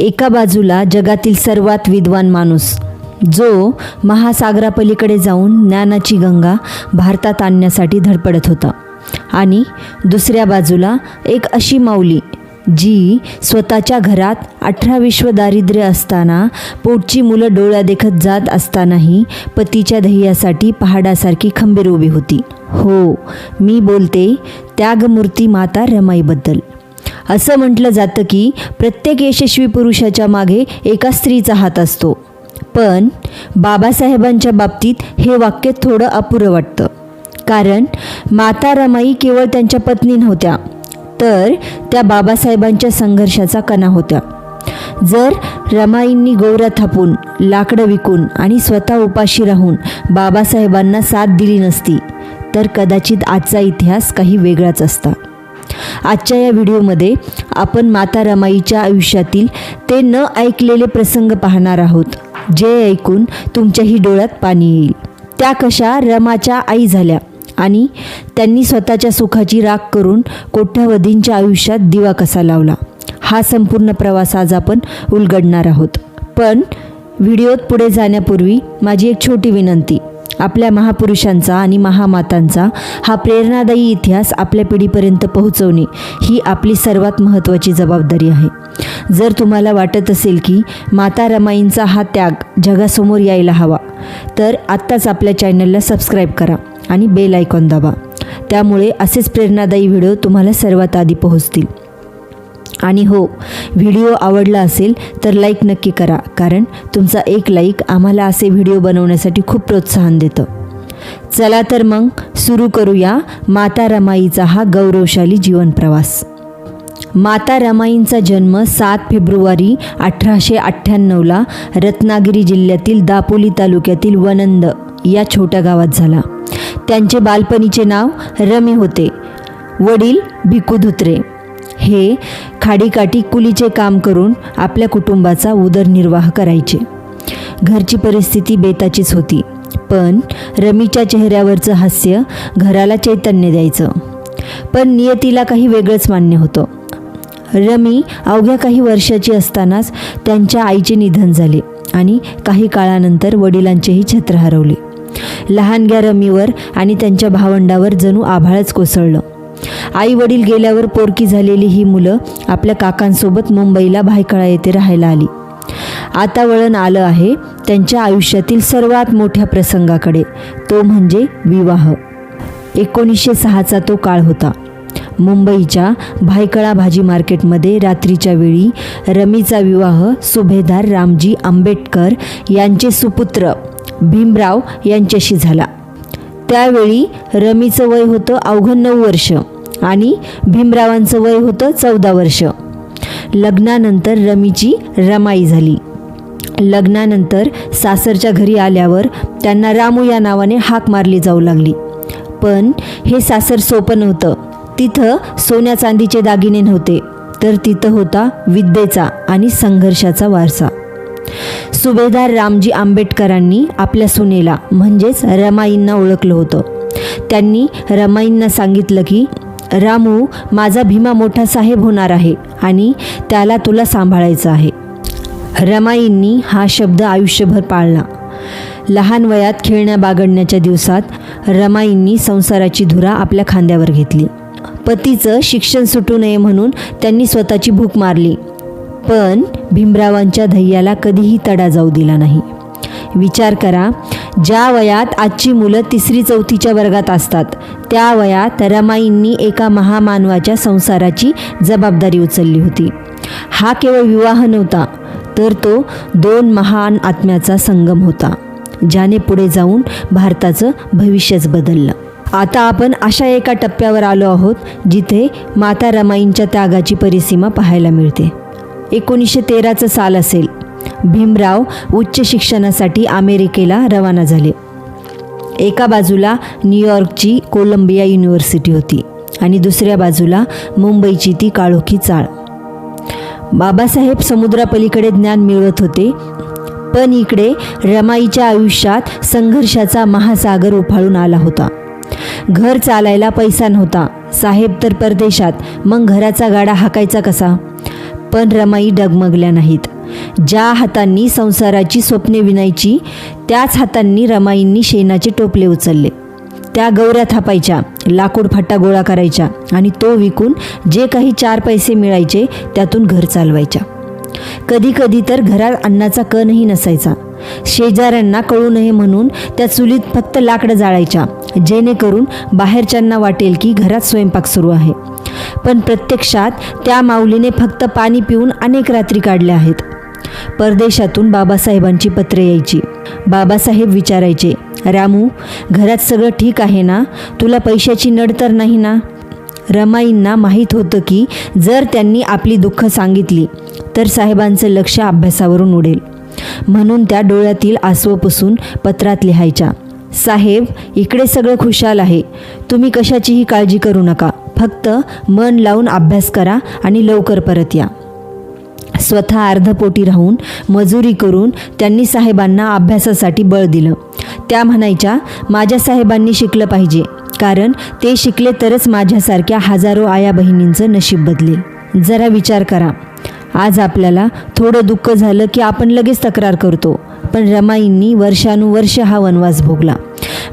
एका बाजूला जगातील सर्वात विद्वान माणूस जो महासागरापलीकडे जाऊन ज्ञानाची गंगा भारतात आणण्यासाठी धडपडत होता. आणि दुसऱ्या बाजूला एक अशी माऊली जी स्वतःच्या घरात अठरा विश्व दारिद्र्य असताना पोटची मुलं डोळ्या देखत जात असतानाही पतीच्या ध्येयासाठी पहाडासारखी खंबीर उभी होती. हो मी बोलते त्यागमूर्ती माता रमाईबद्दल. असं म्हटलं जातं की प्रत्येक यशस्वी पुरुषाच्या मागे एका स्त्रीचा हात असतो. पण बाबासाहेबांच्या बाबतीत हे वाक्य थोडं अपुरं वाटतं. कारण माता रमाई केवळ त्यांच्या पत्नी नव्हत्या तर त्या बाबासाहेबांच्या संघर्षाचा कणा होत्या. जर रमाईंनी गौऱ्या थापून लाकडं विकून आणि स्वतः उपाशी राहून बाबासाहेबांना साथ दिली नसती तर कदाचित आजचा इतिहास काही वेगळाच असता. आजच्या या व्हिडिओमध्ये आपण माता रमाईच्या आयुष्यातील ते न ऐकलेले प्रसंग पाहणार आहोत जे ऐकून तुमच्याही डोळ्यात पाणी येईल. त्या कशा रमाच्या आई झाल्या आणि त्यांनी स्वतःच्या सुखाची राख करून कोट्यावधींच्या आयुष्यात दिवा कसा लावला हा संपूर्ण प्रवास आज आपण उलगडणार आहोत. पण व्हिडिओत पुढे जाण्यापूर्वी माझी एक छोटी विनंती. आपल्या महापुरुषांचा आणि महामातांचा हा प्रेरणादायी इतिहास आपल्या पिढीपर्यंत पोहोचवणे ही आपली सर्वात महत्त्वाची जबाबदारी आहे. जर तुम्हाला वाटत असेल की माता रमाईंचा हा त्याग जगासमोर यायला हवा तर आत्ताच आपल्या चॅनलला सबस्क्राईब करा आणि बेल आयकॉन दाबा. त्यामुळे असेच प्रेरणादायी व्हिडिओ तुम्हाला सर्वात आधी पोहोचतील. आणि हो व्हिडिओ आवडला असेल तर लाईक नक्की करा कारण तुमचा एक लाईक आम्हाला असे व्हिडिओ बनवण्यासाठी खूप प्रोत्साहन देतं. चला तर मग सुरू करूया माता रमाईचा हा गौरवशाली जीवनप्रवास माता रमाईंचा जन्म सात फेब्रुवारी अठराशे अठ्ठ्याण्णवला रत्नागिरी जिल्ह्यातील दापोली तालुक्यातील वनंद या छोट्या गावात झाला. त्यांचे बालपणीचे नाव रमी होते. वडील भिकू धुत्रे हे खाडीकाठी कुलीचे काम करून आपल्या कुटुंबाचा उदरनिर्वाह करायचे. घरची परिस्थिती बेताचीच होती पण रमीच्या चेहऱ्यावरचं हास्य घराला चैतन्य द्यायचं. पण नियतीला काही वेगळंच मान्य होतं. रमी अवघ्या काही वर्षाची असतानाच त्यांच्या आईचे निधन झाले आणि काही काळानंतर वडिलांचेही छत्र हरवले. लहानग्या रमीवर आणि त्यांच्या भावंडावर जणू आभाळच कोसळलं. आई वडील गेल्यावर पोरकी झालेली ही मुलं आपल्या काकांसोबत मुंबईला भायखळा येथे राहायला आली. आता वळण आलं आहे त्यांच्या आयुष्यातील सर्वात मोठ्या प्रसंगाकडे. तो म्हणजे विवाह. एकोणीसशे सहाचा तो काळ होता. मुंबईच्या भायकळा भाजी मार्केटमध्ये रात्रीच्या वेळी रमीचा विवाह सुभेदार रामजी आंबेडकर यांचे सुपुत्र भीमराव यांच्याशी झाला. त्यावेळी रमीचं वय होतं अवघं नऊ वर्ष आणि भीमरावांचं वय होतं चौदा वर्ष. लग्नानंतर रमीची रमाई झाली. लग्नानंतर सासरच्या घरी आल्यावर त्यांना रामू या नावाने हाक मारली जाऊ लागली. पण हे सासर सोपं नव्हतं. तिथं सोन्या चांदीचे दागिने नव्हते. तर तिथं होता विद्येचा आणि संघर्षाचा वारसा. सुभेदार रामजी आंबेडकरांनी आपल्या सुनेला म्हणजेच रमाईंना ओळखलं होतं. त्यांनी रमाईंना सांगितलं की रामू माझा भीमा मोठा साहेब होणार आहे आणि त्याला तुला सांभाळायचं आहे. रमाईंनी हा शब्द आयुष्यभर पाळला. लहान वयात खेळण्या बागडण्याच्या दिवसात रमाईंनी संसाराची धुरा आपल्या खांद्यावर घेतली. पतीचं शिक्षण सुटू नये म्हणून त्यांनी स्वतःची भूक मारली. पण भीमरावांच्या ध्येयाला कधीही तडा जाऊ दिला नाही. विचार करा ज्या वयात आजची मुलं तिसरी चौथीच्या वर्गात असतात त्या वयात रमाईंनी एका महामानवाच्या संसाराची जबाबदारी उचलली होती. हा केवळ विवाह नव्हता तर तो दोन महान आत्म्याचा संगम होता ज्याने पुढे जाऊन भारताचं भविष्यच बदललं. आता आपण अशा एका टप्प्यावर आलो आहोत जिथे माता रमाईंच्या त्यागाची परिसीमा पाहायला मिळते. एकोणीसशे तेराचं साल असेल. भीमराव उच्च शिक्षणासाठी अमेरिकेला रवाना झाले. एका बाजूला न्यूयॉर्कची कोलंबिया युनिव्हर्सिटी होती आणि दुसऱ्या बाजूला मुंबईची ती काळोखी चाळ. बाबासाहेब समुद्रापलीकडे ज्ञान मिळवत होते पण इकडे रमाईच्या आयुष्यात संघर्षाचा महासागर उफाळून आला होता. घर चालायला पैसा नव्हता. साहेब तर परदेशात मग घराचा गाडा हाकायचा कसा? पण रमाई डगमगल्या नाहीत. ज्या हातांनी संसाराची स्वप्ने विणायची त्याच हातांनी रमाईंनी शेणाचे टोपले उचलले. त्या गौऱ्या थापायच्या लाकूड फट्टा गोळा करायच्या आणि तो विकून जे काही चार पैसे मिळायचे त्यातून घर चालवायच्या. कधी कधी तर घरात अन्नाचा कणही नसायचा. शेजाऱ्यांना कळू नये म्हणून त्या चुलीत फक्त लाकडं जाळायच्या जेणेकरून बाहेरच्यांना वाटेल की घरात स्वयंपाक सुरू आहे. पण प्रत्यक्षात त्या माऊलीने फक्त पाणी पिऊन अनेक रात्री काढल्या आहेत. परदेशातून बाबासाहेबांची पत्रे यायची. बाबासाहेब विचारायचे रामू घरात सगळं ठीक आहे ना? तुला पैशाची नड तर नाही ना? रमाईंना माहीत होतं की जर त्यांनी आपली दुःख सांगितली तर साहेबांचं लक्ष अभ्यासावरून उडेल. म्हणून त्या डोळ्यातील आसवं पुसून पत्रात लिहायच्या साहेब इकडे सगळं खुशाल आहे. तुम्ही कशाचीही काळजी करू नका. फक्त मन लावून अभ्यास करा आणि लवकर परत या. स्वतः अर्धपोटी राहून मजुरी करून त्यांनी साहेबांना अभ्यासासाठी बळ दिलं. त्या म्हणायच्या माझ्या साहेबांनी शिकलं पाहिजे कारण ते शिकले तरच माझ्यासारख्या हजारो आया बहिणींचं नशीब बदलेल. जरा विचार करा. आज आपल्याला थोडं दुःख झालं की आपण लगेच तक्रार करतो. पण रमाईंनी वर्षानुवर्ष हा वनवास भोगला.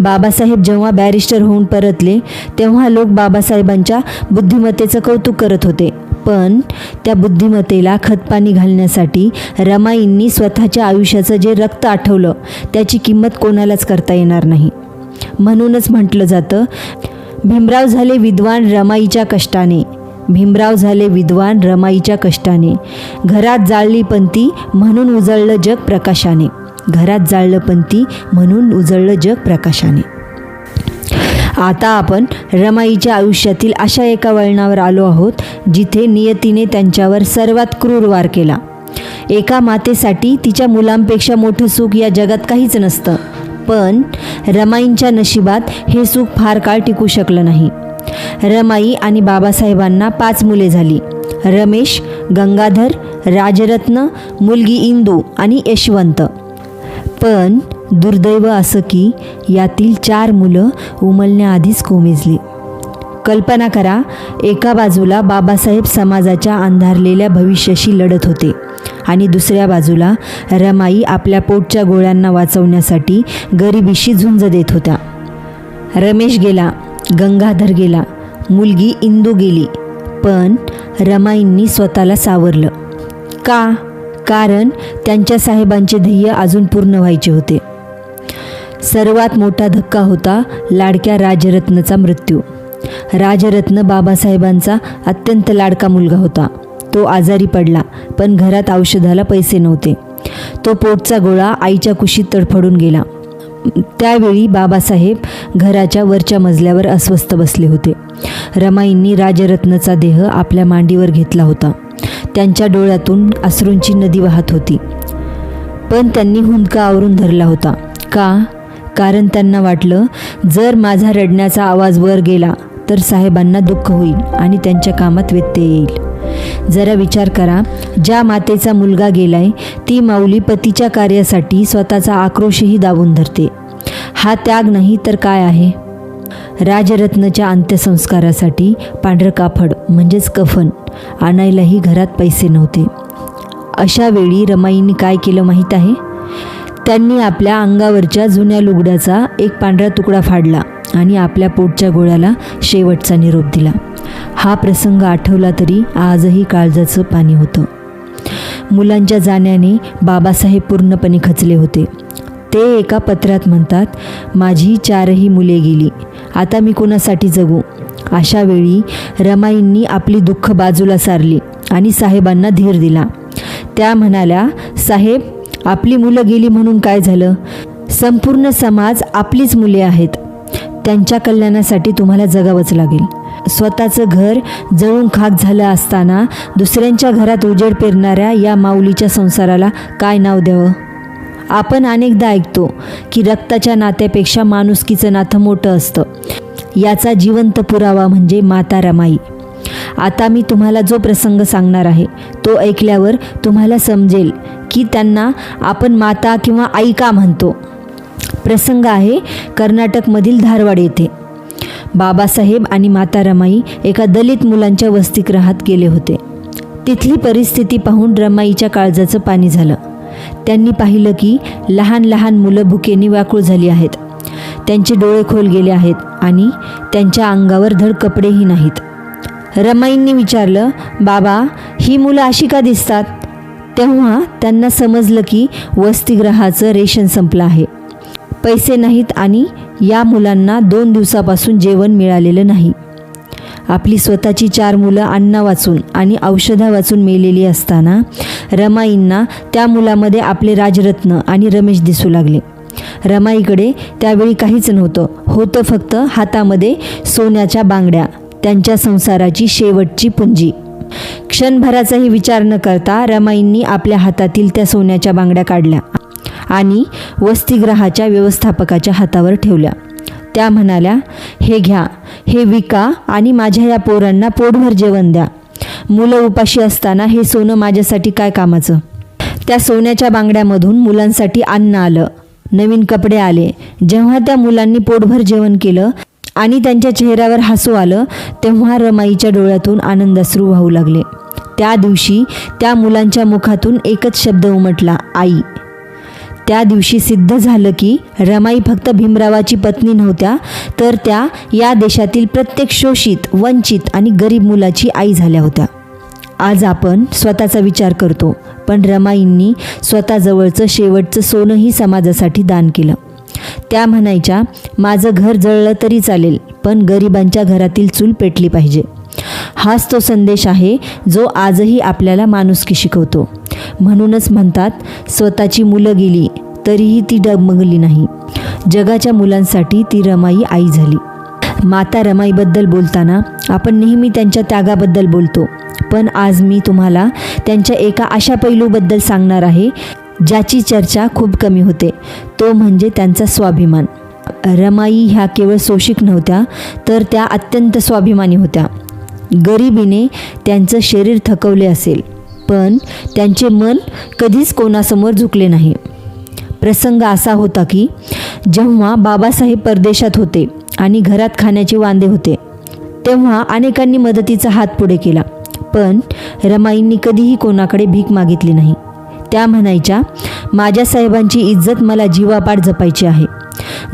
बाबासाहेब जेव्हा बॅरिस्टर होऊन परतले तेव्हा लोक बाबासाहेबांच्या बुद्धिमत्तेचं कौतुक करत होते. पण त्या बुद्धिमत्तेला खतपाणी घालण्यासाठी रमाईंनी स्वतःच्या आयुष्याचं जे रक्त आठवलं त्याची किंमत कोणालाच करता येणार नाही. म्हणूनच म्हटलं जातं भीमराव झाले विद्वान रमाईच्या कष्टाने. भीमराव झाले विद्वान रमाईच्या कष्टाने. घरात जाळली पंती म्हणून उजळलं जग प्रकाशाने. घरात जाळलं पंती म्हणून उजळलं जग प्रकाशाने. आता आपण रमाईच्या आयुष्यातील अशा एका वळणावर आलो आहोत जिथे नियतीने त्यांच्यावर सर्वात क्रूर वार केला. एका मातेसाठी तिच्या मुलांपेक्षा मोठं सुख या जगात काहीच नसतं. पण रमाईंच्या नशिबात हे सुख फार काळ टिकू शकलं नाही. रमाई आणि बाबासाहेबांना पाच मुले झाली. रमेश गंगाधर राजरत्न मुलगी इंदू आणि यशवंत. पण दुर्दैव असं की यातील चार मुलं उमलण्याआधीच कोमेजली. कल्पना करा एका बाजूला बाबासाहेब समाजाच्या अंधारलेल्या भविष्याशी लढत होते आणि दुसऱ्या बाजूला रमाई आपल्या पोटच्या गोळ्यांना वाचवण्यासाठी गरिबीशी झुंज देत होत्या. रमेश गेला गंगाधर गेला मुलगी इंदू गेली पण रमाईंनी स्वतःला सावरलं. का? कारण त्यांच्या साहेबांचे ध्येय अजून पूर्ण व्हायचे होते. सर्वात मोठा धक्का होता लाडक्या राजरत्नचा मृत्यू. राजरत्न बाबासाहेबांचा अत्यंत लाडका मुलगा होता. तो आजारी पडला पण घरात औषधाला पैसे नव्हते. तो पोटचा गोळा आईच्या कुशीत तडफडून गेला. त्यावेळी बाबासाहेब घराच्या वरच्या मजल्यावर अस्वस्थ बसले होते. रमाईंनी राजरत्नचा देह आपल्या मांडीवर घेतला होता. त्यांच्या डोळ्यातून अश्रूंची नदी वाहत होती. पण त्यांनी हुंदका आवरून धरला होता. का? कारण त्यांना वाटलं जर माझा रडण्याचा आवाज वर गेला तर साहेबांना दुःख होईल आणि त्यांच्या कामात व्यत्यय येईल. जरा विचार करा ज्या मातेचा मुलगा गेलाय ती माऊली पतीच्या कार्यासाठी स्वतःचा आक्रोशही दाबून धरते. हा त्याग नाही तर काय आहे? राजरत्नच्या अंत्यसंस्कारासाठी पांढरं काफड म्हणजेच कफन आणायलाही घरात पैसे नव्हते. अशा वेळी रमाईंनी काय केलं माहीत आहे? त्यांनी आपल्या अंगावरच्या जुन्या लुगड्याचा एक पांढरा तुकडा फाडला आणि आपल्या पोटच्या गोळ्याला शेवटचा निरोप दिला. हा प्रसंग आठवला तरी आजही काळजाचं पाणी होतं. मुलांच्या जाण्याने बाबासाहेब पूर्णपणे खचले होते. ते एका पत्रात म्हणतात माझी चारही मुले गेली. आता मी कोणासाठी जगू? अशा वेळी रमाईंनी आपली दुःख बाजूला सारली आणि साहेबांना धीर दिला. त्या म्हणाल्या साहेब आपली मुलं गेली म्हणून काय झालं? संपूर्ण समाज आपलीच मुले आहेत. त्यांच्या कल्याणासाठी तुम्हाला जगावंच लागेल. स्वतःचं घर जळून खाक झालं असताना दुसऱ्यांच्या घरात उजेड पेरणाऱ्या या माऊलीच्या संसाराला काय नाव द्यावं? आपण अनेकदा ऐकतो की रक्ताच्या नात्यापेक्षा माणुसकीचं नातं मोठं असतं. याचा जिवंत पुरावा म्हणजे माता रमाई. आता मी तुम्हाला जो प्रसंग सांगणार आहे तो ऐकल्यावर तुम्हाला समजेल की त्यांना आपण माता किंवा आई का म्हणतो. प्रसंग आहे कर्नाटकमधील धारवाड येथे. बाबासाहेब आणि माता रमाई एका दलित मुलांच्या वसतिगृहात गेले होते. तिथली परिस्थिती पाहून रमाईच्या काळजाचं पाणी झालं. त्यांनी पाहिलं की लहान लहान मुलं भुकेने व्याकुळ झाली आहेत. त्यांचे डोळे खोल गेले आहेत आणि त्यांच्या अंगावर धड कपडेही नाहीत. रमाईंनी विचारलं बाबा ही मुलं अशी का दिसतात? तेव्हा त्यांना समजलं की वसतिगृहाचं रेशन संपलं आहे. पैसे नाहीत आणि या मुलांना दोन दिवसापासून जेवण मिळालेलं नाही. आपली स्वतःची चार मुलं अन्ना वाचून आणि औषधा वाचून मेलेली असताना रमाईंना त्या मुलामध्ये आपले राजरत्न आणि रमेश दिसू लागले. रमाईकडे त्यावेळी काहीच नव्हतं. होतं फक्त हातामध्ये सोन्याच्या बांगड्या त्यांच्या संसाराची शेवटची पुंजी. क्षणभराचाही विचार न करता रमाईंनी आपल्या हातातील त्या सोन्याच्या बांगड्या काढल्या आणि वसतिगृहाच्या व्यवस्थापकाच्या हातावर ठेवल्या. त्या म्हणाल्या हे घ्या हे विका आणि माझ्या या पोरांना पोटभर जेवण द्या. मुलं उपाशी असताना हे सोनं माझ्यासाठी काय कामाचं? त्या सोन्याच्या बांगड्यामधून मुलांसाठी अन्न आलं. नवीन कपडे आले. जेव्हा त्या मुलांनी पोटभर जेवण केलं आणि त्यांच्या चेहऱ्यावर हसू आलं तेव्हा रमाईच्या डोळ्यातून आनंदाश्रू वाहू लागले. त्या दिवशी त्या मुलांच्या मुखातून एकच शब्द उमटला आई. त्या दिवशी सिद्ध झालं की रमाई फक्त भीमरावाची पत्नी नव्हत्या तर त्या या देशातील प्रत्येक शोषित वंचित आणि गरीब मुलाची आई झाल्या होत्या. आज आपण स्वतःचा विचार करतो. पण रमाईंनी स्वतःजवळचं शेवटचं सोनंही समाजासाठी दान केलं. त्या म्हणायच्या माझं घर जळलं तरी चालेल पण गरिबांच्या घरातील चूल पेटली पाहिजे. हाच तो संदेश आहे जो आजही आपल्याला माणुसकी शिकवतो. म्हणूनच म्हणतात स्वतःची मुलं गेली तरीही ती डगमगली नाही. जगाच्या मुलांसाठी ती रमाई आई झाली. माता रमाईबद्दल बोलताना आपण नेहमी त्यांच्या त्यागाबद्दल बोलतो. पण आज मी तुम्हाला त्यांच्या एका अशा पैलूबद्दल सांगणार आहे ज्याची चर्चा खूप कमी होते. तो म्हणजे त्यांचा स्वाभिमान. रमाई ह्या केवळ सोशिक नव्हत्या तर त्या अत्यंत स्वाभिमानी होत्या. गरिबीने त्यांचं शरीर थकवले असेल पण त्यांचे मन कधीच कोणासमोर झुकले नाही. प्रसंग असा होता की जेव्हा बाबासाहेब परदेशात होते आणि घरात खाण्याचे वांदे होते तेव्हा अनेकांनी मदतीचा हात पुढे केला. पण रमाईंनी कधीही कोणाकडे भीक मागितली नाही. त्या म्हणायच्या माझ्या साहेबांची इज्जत मला जीवापाड जपायची आहे.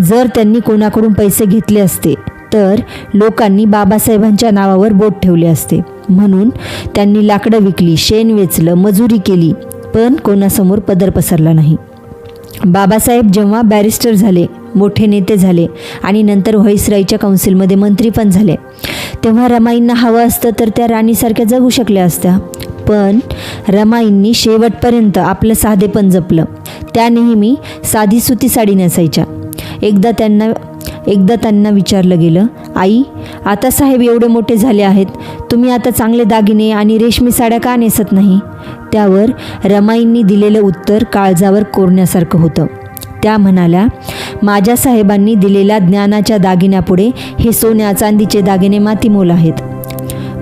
जर त्यांनी कोणाकडून पैसे घेतले असते तर लोकांनी बाबासाहेबांच्या नावावर बोट ठेवले असते. म्हणून त्यांनी लाकडं विकली शेण वेचलं मजुरी केली पण कोणासमोर पदर पसरला नाही. बाबासाहेब जेव्हा बॅरिस्टर झाले मोठे नेते झाले आणि नंतर व्हॉइसराईच्या काउन्सिलमध्ये मंत्री पण झाले तेव्हा रमाईंना हवं असतं तर त्या राणीसारख्या जगू शकल्या असत्या. पण रमाईंनी शेवटपर्यंत आपलं साधेपण जपलं. त्या नेहमी साधी सुती साडी नेसायच्या. एकदा त्यांना एकदा त्यांना विचारलं गेलं आई आता साहेब एवढे मोठे झाले आहेत तुम्ही आता चांगले दागिने आणि रेशमी साड्या का नेसत नाही? त्यावर रमाईंनी दिलेलं उत्तर काळजावर कोरण्यासारखं होतं. त्या म्हणाल्या माझ्या साहेबांनी दिलेल्या ज्ञानाच्या दागिन्यापुढे हे सोन्या चांदीचे दागिने मातीमोल आहेत.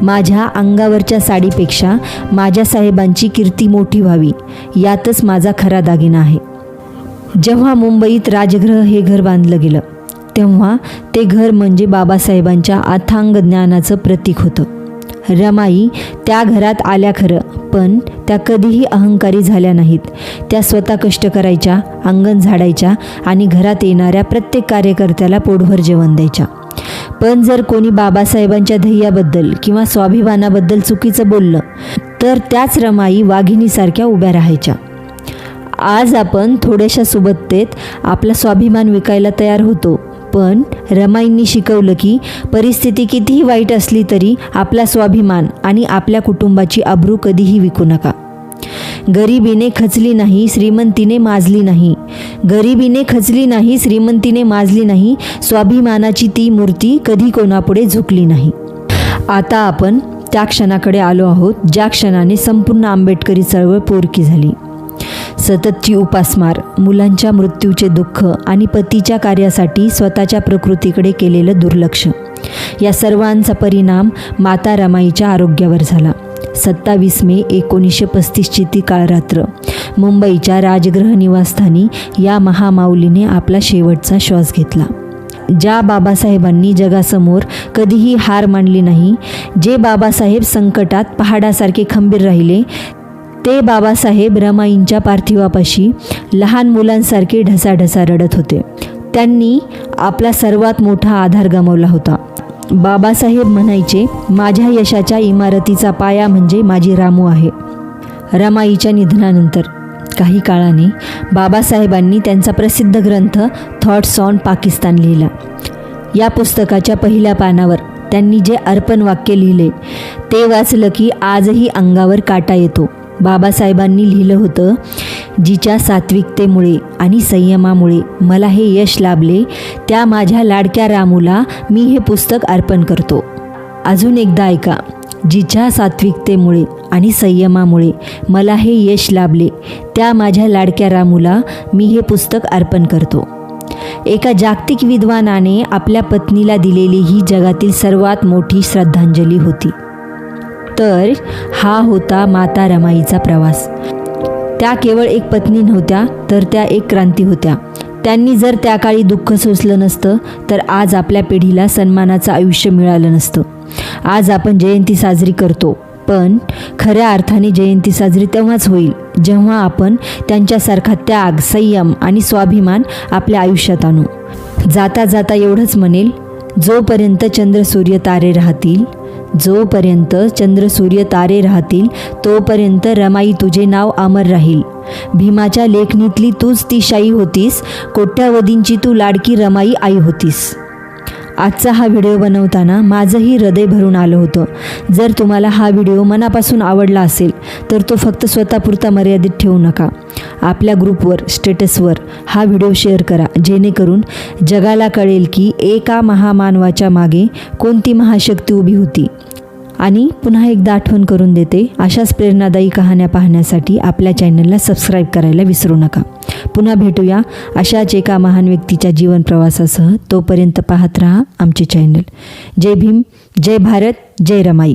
माझ्या अंगावरच्या साडीपेक्षा माझ्या साहेबांची कीर्ती मोठी व्हावी. यातच माझा खरा दागिना आहे. जेव्हा मुंबईत राजगृह हे घर बांधलं गेलं तेव्हा ते घर म्हणजे बाबासाहेबांच्या अथांग ज्ञानाचं प्रतीक होतं. रमाई त्या घरात आल्या खरं पण त्या कधीही अहंकारी झाल्या नाहीत. त्या स्वतः कष्ट करायच्या अंगण झाडायच्या आणि घरात येणाऱ्या प्रत्येक कार्यकर्त्याला पोटभर जेवण द्यायच्या. पण जर कोणी बाबासाहेबांच्या ध्येयाबद्दल किंवा स्वाभिमानाबद्दल चुकीचं बोललं तर त्याच रमाई वाघिणीसारख्या उभ्या राहायच्या. आज आपण थोड्याशा सुबत्तेत आपला स्वाभिमान विकायला तयार होतो. पण रमाईंनी शिकवलं की परिस्थिती कितीही वाईट असली तरी आपला स्वाभिमान आणि आपल्या कुटुंबाची अब्रू कधीही विकू नका. गरिबीने खचली नाही श्रीमंतीने माजली नाही. गरिबीने खचली नाही श्रीमंतीने माजली नाही स्वाभिमानाची ती मूर्ती कधी कोणापुढे झुकली नाही. आता आपण त्या क्षणाकडे आलो आहोत ज्या क्षणाने संपूर्ण आंबेडकरी चळवळ पोरकी झाली. सततची उपासमार मुलांच्या मृत्यूचे दुःख आणि पतीच्या कार्यासाठी स्वतःच्या प्रकृतीकडे केलेलं दुर्लक्ष. या सर्वांचा परिणाम माता रमाईच्या आरोग्यावर झाला. सत्तावीस मे एकोणीसशे पस्तीसची ती काळरात्र मुंबईच्या राजगृह निवासस्थानी या महामाऊलीने आपला शेवटचा श्वास घेतला. ज्या बाबासाहेबांनी जगासमोर कधीही हार मानली नाही जे बाबासाहेब संकटात पहाडासारखे खंबीर राहिले ते बाबासाहेब रमाईंच्या पार्थिवापाशी लहान मुलांसारखे ढसाढसा रडत होते. त्यांनी आपला सर्वात मोठा आधार गमावला होता. बाबासाहेब म्हणायचे माझ्या यशाच्या इमारतीचा पाया म्हणजे माझी रामू आहे. रमाईच्या निधनानंतर काही काळाने बाबासाहेबांनी त्यांचा प्रसिद्ध ग्रंथ थॉट्स ऑन पाकिस्तान लिहिला. या पुस्तकाच्या पहिल्या पानावर त्यांनी जे अर्पण वाक्य लिहिले ते वाचलं की आजही अंगावर काटा येतो. बाबासाहेबांनी लिहिलं होतं जिच्या सात्विकतेमुळे आणि संयमामुळे मला हे यश लाभले त्या माझ्या लाडक्या रामूला मी हे पुस्तक अर्पण करतो. अजून एकदा ऐका जिच्या सात्विकतेमुळे आणि संयमामुळे मला हे यश लाभले त्या माझ्या लाडक्या रामूला मी हे पुस्तक अर्पण करतो. एका जागतिक विद्वानाने आपल्या पत्नीला दिलेली ही जगातील सर्वात मोठी श्रद्धांजली होती. तर हा होता माता रमाईचा प्रवास. त्या केवळ एक पत्नी नव्हत्या तर त्या एक क्रांती होत्या. त्यांनी जर त्या काळी दुःख सोसलं नसतं तर आज आपल्या पिढीला सन्मानाचं आयुष्य मिळालं नसतं. आज आपण जयंती साजरी करतो पण खऱ्या अर्थाने जयंती साजरी तेव्हाच होईल जेव्हा आपण त्यांच्यासारखा त्याग संयम आणि स्वाभिमान आपल्या आयुष्यात आणू. जाता जाता एवढंच म्हणेल जोपर्यंत चंद्र सूर्य तारे राहतील जोपर्यंत चंद्र सूर्य तारे राहतील तोपर्यंत रमाई तुझे नाव अमर राहील. भीमाच्या लेखणीतली तूच ती शाई होतीस कोट्यावधींची तू लाडकी रमाई आई होतीस. आजचा हा व्हिडिओ बनवताना माझंही हृदय भरून आलं होतं. जर तुम्हाला हा व्हिडिओ मनापासून आवडला असेल तर तो फक्त स्वतःपुरता मर्यादित ठेवू नका. आपल्या ग्रुपवर स्टेटसवर हा व्हिडिओ शेअर करा जेणेकरून जगाला कळेल की एका महामानवाच्या मागे कोणती महाशक्ती उभी होती. आणि पुन्हा एकदा आठवण करून देते अशाच प्रेरणादायी कहाण्या पाहण्यासाठी आपल्या चॅनलला सबस्क्राईब करायला विसरू नका. पुन्हा भेटूया अशाच एका महान व्यक्तीच्या जीवन प्रवासासह तोपर्यंत पाहत राहा आमचे चॅनल. जय भीम जय भारत जय रमाई.